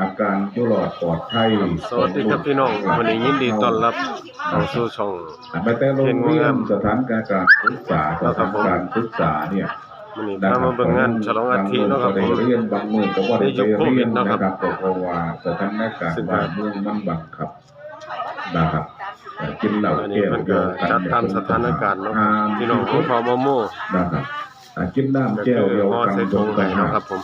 อาการอยู่รอดปลอดภัยสวัสดีครับพี่น้องวันนี้ยินดีต้อนรับเข้าสู่ช่องไปแต่โรงเรียนสถานการการศึกษาสถานการศึกษาเนี่ยวันนี้พามาเบิ่งงานฉลองอาทิตย์เนาะครับบางผมมือก็ได้เรียนบางมือก็บ่ได้ไปในยุคโควิเรียดนเนาะนะคครัรับบเพราะว่าสถานการซึ่งณ์บ้านเมืองมันบังคับนะครับแต่กินเหล้าอันนี้แก้วเพิ่นเดีก็ยวกันจัดตามสถานการณ์เนาะครับพี่น้องของพอมโมนะครับอ่ากินน้ำก็แก้วคือเดียวห่อกันใส่ตถุรงงไปกันเนาะนะครับผม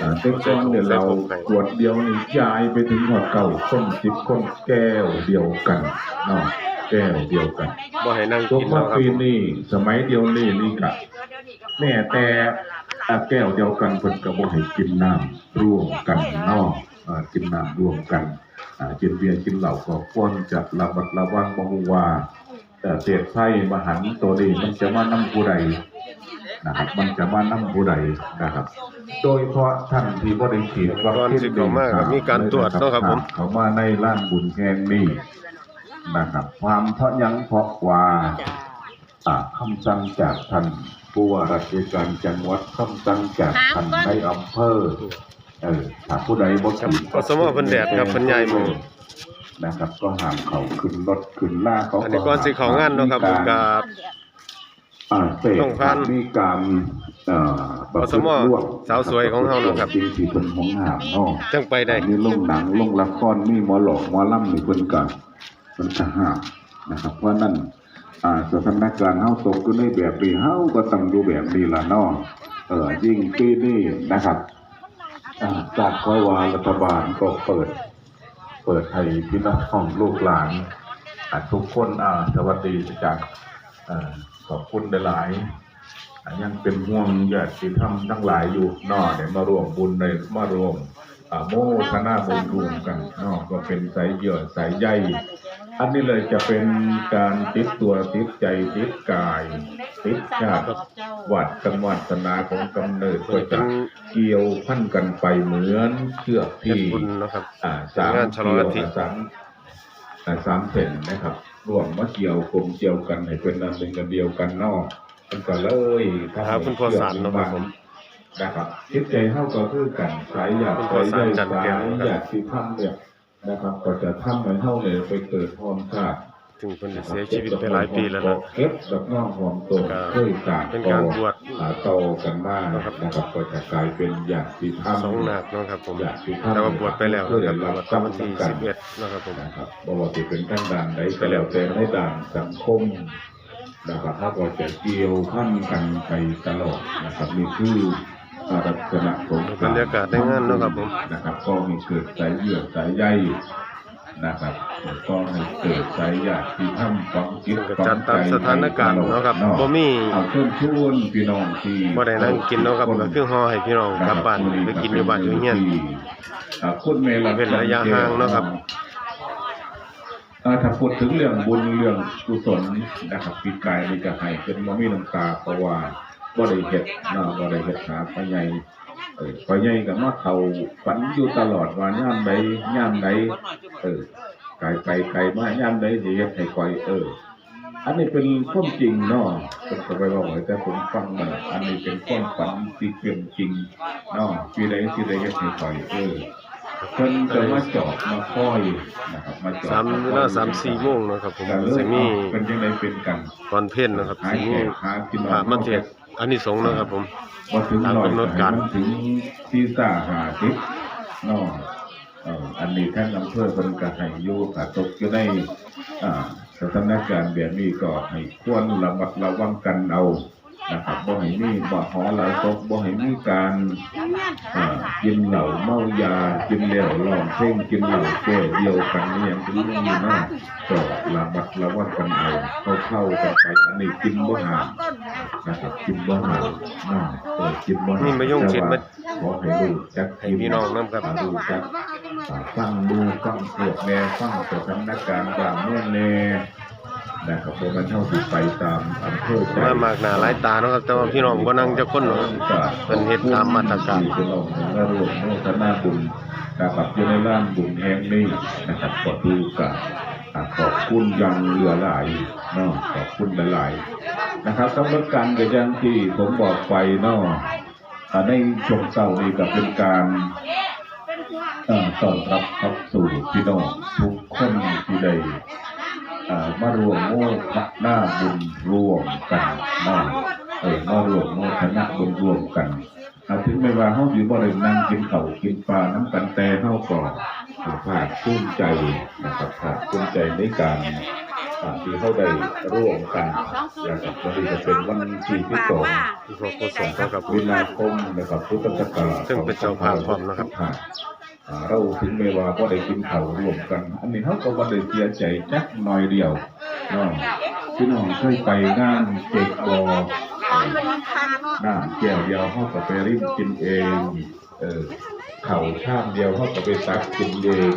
อ่าเต็มก้อนเดี๋ยวเราขวดเดียวนี่ยายไปถึงหอดเก่าคนสิบคนแก้วเดียวกันเนาะแก้วเดียวกันบ่ให้นั่งตัวกินคอเนาะครับฟีนี่สมัยเดียวนี่นี่กะแม่แต่อ่าแก้วเดียวกันเพิ่นก็บ่ให้กินน้ำร่วมกันเนาะอ่ากินน้ำร่วมกันอ่ากินเบียร์กินเหล้าก็ควรจะระมัดระวังบ่ฮู้ว่าแต่เศษไส้มหันต์ตัวนี้มันจะมานํผู้ใด นะครับ มันจะมานํผู้ใดนะครับ โดยเฉพาะท่านที่บ่ได้ฉีดวัคก่อนซีนสิเข้ามาก็มีการตรวจเนาะครับผม เขามาในร้านบุญแห่งนี้นะครับ ความเพราะหยังเพราะว่า อ่าคำสั่งจากท่านผู้ว่าราชการจังหวัดคำสั่งจากท่านในอำเภอเออถ้าผู้ใดบ่ครับฉีดอสมเพิ่นแดดครับเพิ่นย้ายหมู่นะครับ ก็ห้ามเขาขึ้นรถขึ้นล่าเขาอันนี้ก่อนสิเข้างานเนาะครับผมก็ อ่าเสพต้องผ่านมีการเอ่ออสมสาวสวยของเฮาเนาะครับ จริงที่เพิ่นของห้ามเนาะจังไปได้มีลงหนังลงละครมีหมอหลอกหมอล่ำนี่เพิ่นก็เพิ่นก็ห้ามนะครับเพราะนั่นอ่าสถานการณ์เฮาตกอยู่ในแบบนี้เฮาก็ต้องอยู่แบบนี้ล่ะเนาะเออยิ่งปีนี้นะครับอ่าจากคอยว่ารัฐบาลก็เปิด เปิดให้พี่น้องลูกหลานอ่าทุกคนอ่าสวัสดีจากอ่า ขอบคุณหลายๆอ่ายังเป็นห่วงญาติธรรมทั้งหลายอยู่เนอเดี๋ยวมาร่วมบุญในมารวมอ่าโมทนาบุญรวมกันเนาะก็เป็นสายเยื่อสายใยอันนี้เลยจะเป็นการติดตัวติดใจติดกาย ติดชาติวัดกันวัฒนาของกำเนิดก็จะเกี่ยวพันกันไปเหมือนเชือกเฮ็ดที่บุญเนาะครับอ่าสามงานฉลองอาทิตย์เกี่ยวกับสามอ่า สามเส้นนะครับรวมมาเกี่ยวกลมเกี่ยวกันให้เป็นอันหนึ่งกันเดียวกันเนาะมันก็เลยทำครัให้บคุณพ่อสารเนาะครับผมนะครับคิดใจเท่าก็คือกันสายอยากคุณไปพ่อสารได้จันทร์สาแก้ยวครับอยากที่ทำเนี่ยนะครับ ก็จะทำให้เท่าเลยไปเกิดพรชาติ ถึงเพิ่นได้เสียชีวิตไปหลายปีแล้วนะเก็บดอกน้องหอมตัวก็เคยสาเป็นการบวชหาโตกันมากนะครับนะครับก็จะกลายเป็นอยากที่ทำสองนาคเนาะครับผมอยากที่ทำแต่ว่าบวชไปแล้วนะครับบวชตอนวันที่กันสิบเอ็ดนะครับผมนะครับบ่ว่าจะเป็นทั้งด่านใดก็แล้วแต่ในด่านสังคมนะครับถ้าก็จะเกี่ยวพันกันไปตลอดนะครับนี่คือลักษณะของบรรยากาศในงานเนาะครับผมนะครับก็มีเกิดสายเยื่อสายใย นะครับก็ให้เกิดสายญาติที่ทำฝังจิตก็จัดตามสถานการณ์เนาะครับบ่มีเอาเชิญชวนพี่น้องที่บ่ได้นั่งกินเนาะครับก็คือห่อให้พี่น้องกลับบ้านไปกินอยู่บ้านอยู่เฮียนอ่าคุณเมลัเป็นระยะห่างเนาะครับอ่าถ้าพูดถึงเรื่องบุญเรื่องกุศลนะครับปีกายนี่ก็ให้เป็นบ่มีน้ำตาเพราะว่าบ่ได้เฮ็ดเนาะบ่ได้เฮ็ดหาพระใหญ่ เออพระใหญ่ก็มาเข้าฝันอยู่ตลอดว่ายามใดยามใดเออไกลไปไกลมายามใดสิเฮ็ดให้ข่อยเออ อันนี้เป็นความจริงเนาะเป็นก็ไปบอกไว้แต่ผมฟังมาอันนี้เป็นความฝันที่เป็นจริงเนาะที่ใดที่ใดเฮ็ดให้ข่อยเออเพิ่นจะมาจอดมาคอยนะครับมาจอดสามเวลาสามสี่โมงเนาะครับผมก็เลยสิมีเป็นยังไงเป็นกันตอนเพลนนะครับหาสิแขมีกหากินพระมาเทศน์ อันนี้สงส์เนาะครับผมบ่ถึงตามร้อยกำหนดการให้มันถึงที่ซ่าหาสิบเนาะเอ่ออันนี้ท่านอำเภอเพิ่นก็ให้อยู่ก็ตกอยู่ในอ่าสถานการณ์แบบนี้ก็ให้ควรระมัดระวังกันเอานะครับบ่ให้มีบ่หอหลายตกบ่ให้มีการอ่ากินเหล้าเมายากินแล้วร้องเพลงกินเหล้าแก้วเดียวกันนี่ยังเป็นเรื่องอยู่นะก็ระมัดระวังกันเอาเข้าเข้าๆกันไปอันนี้กินบ่หามนะครับกินบ่หามนะเออกินบ่หามนี่มายงชิดมาขอให้ลูกจักให้พี่น้องนำครับอ่าลูกจักอ่าฟังดูฟังพวกแม่ฟังสถานการณ์บางเมื่อแน่นะครับบ่มันเท่าสิไปตามอำเภอใจมามากหน้าหลายตาเนาะครับ แต่ว่าพี่น้องบ่นั่งจักคนเนาะครับเพิ่นเฮ็ดตามมาตรการพี่น้องและรวมโมทนาบุญนะครับอยู่ในร่างบุญแห่งนี้นะครับก็ดูกับอ่า ขอบคุณอยังเหลือหลายเนาะขอบคุณหลายๆนะครับสำหรับการก็อย่างที่ผมบอกไปเนาะในช่วงเช้านี้ก็เป็นการต้อนรับเข้าสู่พี่น้องทุกคนที่ได้มารวมโมทนาบุญรวมกันมาเออมารวมโมทนาบุญรวมกัน อาถึงไม่ว่าเฮาอยู่บ่ได้นั่งกินข้าวกินปลาน้ำกันแต่เฮาก็ภาคภูมิใจนะครับภาคภูมิใจในการอ่าที่เฮาได้ร่วมกันนะครับวันนี้จะเป็นวันที่ที่สองที่พวกผู้สงฆ์ครับผมวินาคมนะครับพุทธศักราชซึ่งเป็นเจ้าภาพพร้อมนะครับอ่าเราถึงเวลาก็ได้กินข้าวร่วมกัน อันนี้เขาก็บ่ได้เสียใจจักหน่อยเดียวเนาะพี่น้องเคยไปงานเจ็กบอ น้ำแก้วเดียวเขาก็ไปริมกินเองเออเข่าวชามเดียวเขาก็ไปตักกินเอง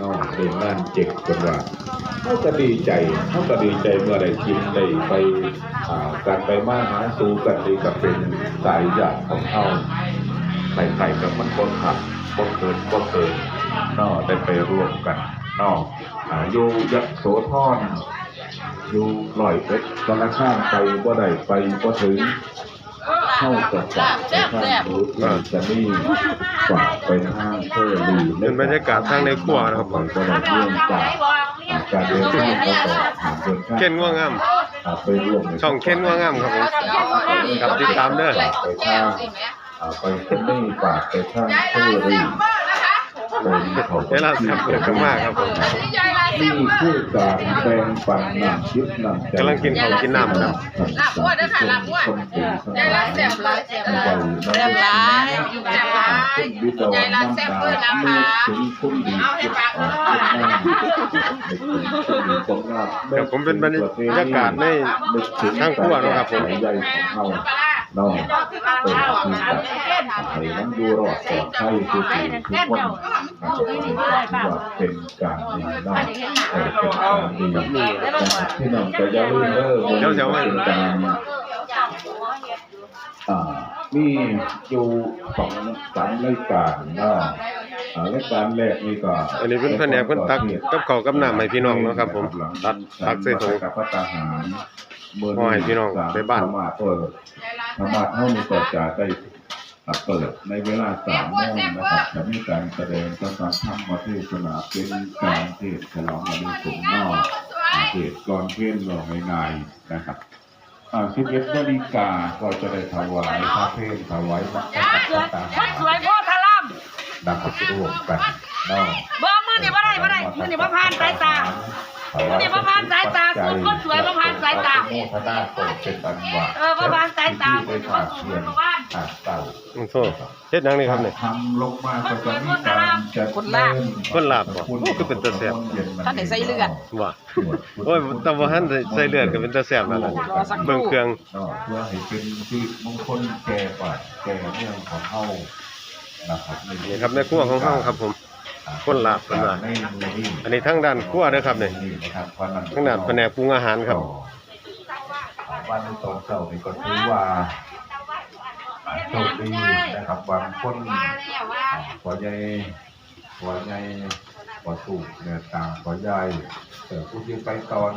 นาะเดินงานเจ็กกันว่าเขาก็ดีใจเขาก็ดีใจเมื่อได้กินได้ไปการไปมาหาสู่กันนี่ก็เป็นสายญาติของเขาใส่ไข่กับมันคนขับบ่เกินบ่เกินนอได้ไปรวมกันนออ่าอยู่ยะโสธรอยู่ลอยเป็ดตอนละข้ามไปบ่ได้ไปบ่ถึง เข้ากับฝากไปข้างรูทที่จะนี่ฝากไปข้างเพื่อดีเป็นบรรยากาศทางในครัวนะครับผมก็ได้เรื่องจากอ่าการเดินทางก็ต่อผ่านเดินทางเข็นง่วงงามอ่าไปร่วมในช่องเข็นง่วงงามครับผมครับติดตามเด้อฝากไปข้างอ่าไปคนนี้ฝากไปข้างเพื่อดีเวลาสับเกิดขึ้นมากครับผม นี่คือการแบ่งปันน้ำชิดน้ำใจกำลังกินข้าวกินน้ำครับลาบวัวเด้อค่ะลาบวัวใจร้ายแซ่บร้ายแซ่บร้ายแซ่บร้ายแซ่บร้ายใจร้ายแซ่บเบอร์นะคะถึงคุณดีเอาให้ปากอ่าเอาครับผมเป็นบรรยากาศในทางครัวเนาะครับผมใหญ่ของ เฮาน้องเปิดที่จะให้มันดูรอดปลอดภัยทุกสิ่งทุกคนนะครับว่าเป็นการดีเนาะเออเป็นการดีนะครับที่น้องก็อย่าลืมเด้อเดี๋ยวจะว่าเป็นการมีอยู่สองสามรายการนะรายการแรกนี่ก็อันนี้เพิ่นแผนกเพิ่นตักกับเขากับน้ำให้พี่น้องเนาะครับผมตักตักใส่ถุงกับพระตาหาร เมื่ขอให้พี่น้องไปบ้านธรรมะเปิดธรรมะเท่านี้ก็จะได้เปิดในเวลาสามโมงนะครับจะมีการแสดงพระธรรมเทศนาเป็นการเทศน์ฉลองวันนี้ผมนอกเทศน์ก่อนเพ่นลงง่ายๆนะครับอ่าสิบเอ็ดนาฬิกาก็จะได้ถวายพระเพลถวายพระตาหารสวยพ่อทะล่นะครับร่วมกันเนอกำเบอร์ มือนี่บ่ได้บ่ได้มือนี่บ่ผ่านสายตามื้อนี้บ่ผ่านสายตาคุณคนสวยบ่ผ่านสายตาโมทนาโตเป็นอันว่าเออบ่ผ่านสายตาที่ไปฝากเพียนหาเต่าโอ้โหเฮ็ดหยังนี่ครับเนี่ยทำลงมาก็จะมีการจัดคนลาบคนลาบบ่โอ้คือเป็นตาแซ่บท่านได้ใส่เลือดว่าโอ้ยแต่ว่าหันใส่เลือดก็เป็นตาแซ่บแล้วล่ะเบิ่งเครื่องเนาะเพื่อให้เป็นที่มงคลแก่ป่าแก่เมืองของเฮานะครับนี่ครับในครัวของเฮาครับผม คนลาบเพิ่นว่าในมือนี้อันนี้ทางด้านครัวเด้อครับนี่นะครับเพราะนั้นทางด้านแผนกปรุงอาหารครับวันในตอนเช้านี่ก็ถือว่าโชคดีนะครับบางคนขอใหญ่ขอใหญ่ขอสูกเนี่ยต่างขอใหญ่แต่คุณจะไปตอน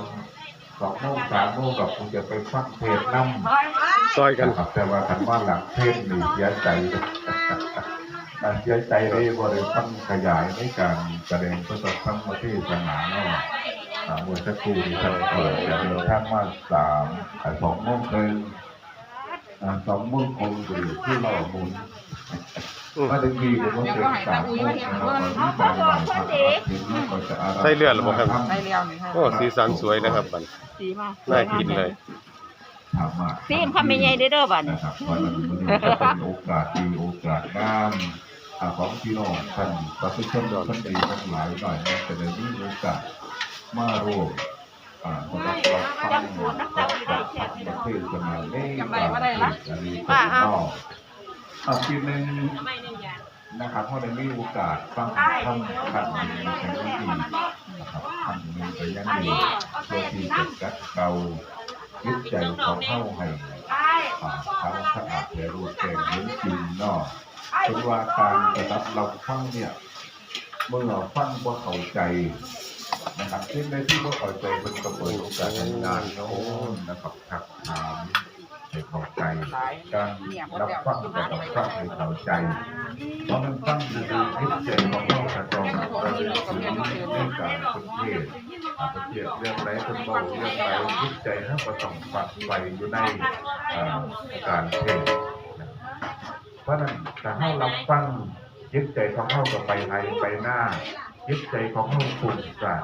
สองโมงสามโมงกับคุณจะไปฟังเทศน์น้ำซอยกันนะครับแต่ว่าคันว่าหลังเทศน์นี่เสียใจ อ่าเสียใจเลยบริฟังขยายในการแสดงพระธรรมเทศนาเนาะอ่าเมื่อสักครู่นี้ท่านเปิดจะเดินทางมาสามอ่าสองโมงครึ่งอ่าสองโมงคงอยู่ที่เราหมุนอืมมาถึงดีก็ต้องเป็นสามโมงนะครับวันนี้บ่ายบ่ายครับถึงนี้ก็จะอาราธนาใส่เลือดหรือเปล่าครับใส่เลียวนี่ค่ะโอ้สีสันสวยนะครับบัดนี้สีมากน่ากินเลยถามมาซีมคำไม่ใหญ่เด้อเด้อบัดนี้นะครับเพราะนั้นมันก็เป็นโอกาสดีโอกาสงามอ่า ของพี่น้องท่านประชาชนท่านดีทั้งหลายหน่อยจะได้มีโอกาสมาร่วมอ่าสำหรับเราฟังกับประเทศสมัยนี้อันนี้ก็อาทีหนึ่งนะครับเพราะได้มีโอกาสฟังท่านท่านมีแข็งดีนะครับท่านมีไปยังดีเพื่อที่จะกัดเกาจิตใจของเข้าให้ อ่าทั้งสะอาดแต่รูปแกงเหมือนจริงนาะเป็นว่าการกระทับเราฟังเนี่ยเมื่อเราฟังว่าเข้าใจนะครับที่ในที่ว่าเข้าใจมันก็เปิดโอกาสให้งานโน้นนะครับทักถาม ให้เข้าใจการรับฟังแต่ต้องฟังให้เข้าใจเพราะมันฟังดีๆคิดใจของเราการงประเทศอ่าประเทศเรื่องไรคนเบาเรื่องไรคิดใจให้งประสองฝักไฟอยู่ในการเทศน์นะเพราะนั้นถ้าให้เราฟังยึดใจของเข้ากับไปไทยไปหน้า ยึดใจของเขาฝุ่นกะ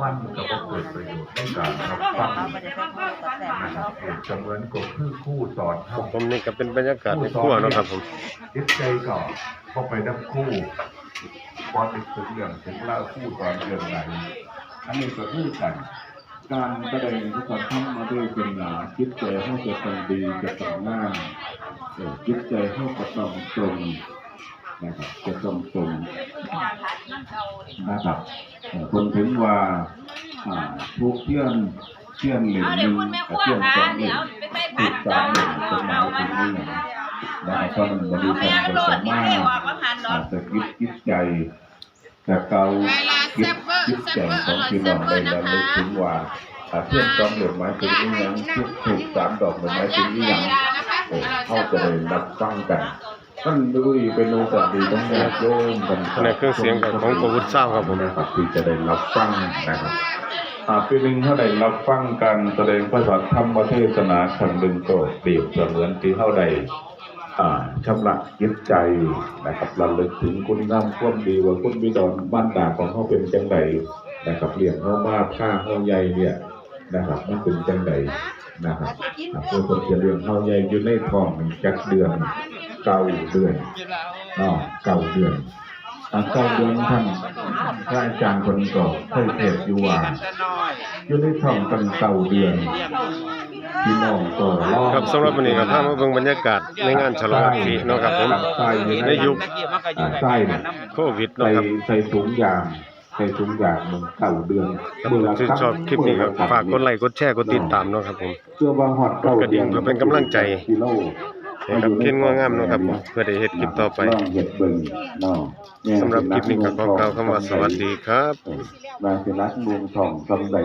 วันก็บ่เกิดประโยชน์ในการรับฟังนะครับเปรียบเสมือนกับคือคู่สอนเขาผมนี่ก็เป็นบรรยากาศในครัวเนาะครับผมยึดใจก่อนพอไปนับคู่พอติดถึงเรื่องถึงเล่าคู่ตอนเรื่องไหนอันนี้ก็คือกันการแสดงทุกคนทำมาด้วยเป็นหนาจิตใจให้จะต้องดีจะต้องงามเออจิตใจให้จะต้องตรง นะครับจะต้องตรงนะครับเออคนถึงว่าอ่าทุกเที่ยนเที่ยนเหล่มเอาหเดี๋ยวนึ่งคุณแม่ครัวเที่ยนค่ะสองเหเดี๋ล่ยวมไปใส่ติผัดดตาเจ้ามหนึ่งเป็นหมายถึงนี่นะครับเพราะมันบริแม่การมันเราโดสาดนี่มารให้ถว่าว่าหันดอกอาจจะคิดคิดใจแต่เกาคิดคิดใจของพี่น้องได้แล้วนึกถึงว่าอ่าเพื่อนจอมเหลือไม้ถึงนี่ยังเพื่อนถูกสามดอกเหลือไม้ถึงนี่ยังเออเขาจะได้รับฟังกัน มันดุยเป็นโอกาสดีต้องแยกโยมกันในเครื่องเสียงกับของโควิดเศร้าครับผมนะครับที่จะได้รับฟังนะครับอ่าปีหนึ่งเขาได้รับฟังกันแสดงพระสัทธรรมเทศนาครั้งหนึ่งก็เปรียบเสมือนที่เขาได้อ่าชำระจิตใจนะครับระลึกถึงคุณงามความดีว่าคุณบิดอนบ้านตาของเขาเป็นจังไดนะครับเลี้ยงเขามาฆ่าเขาใหญ่เนี่ยนะครับมันเป็นจังไดนะครับอ่าเพื่อคนจะเลี้ยงเขาใหญ่อยู่ในท้องจักเดือน เก้าเดือนเนาะเก้าเดือนอ่าเก้าเดือนท่านพระอาจารย์คนก็เคยเทศน์อยู่ว่าอยู่ในท้องกันเก้าเดือนพี่น้องก็รอครับสำหรับวันนี้ก็พามาเบิ่งบรรยากาศในงานฉลองอัฐิเนาะครับผมใส่อยู่ในยุคอ่าใส่เนี่ยโควิดใส่เนาะครับใส่ถุงยางใส่ถุงยางมันเก่าเดือนครับผมชื่นชอบคลิปนี้ก็ฝากกดไลค์กดแชร์กดติดตามเนาะครับผมเพื่อว่าฮอดเก่ากดกระดิ่งเพื่อเป็นกำลังใจ กิโลให้กับเคนงัวงามเนาะครับผมเพื่อได้เฮ็ดคลิปต่อไปลองเฮ็ดเบิ่งเนาะแม่สำหรับคลิปนี้ก็ขอกล่าวคำว่าสวัสดีครับเออมาสิรักเมืองทองซำใด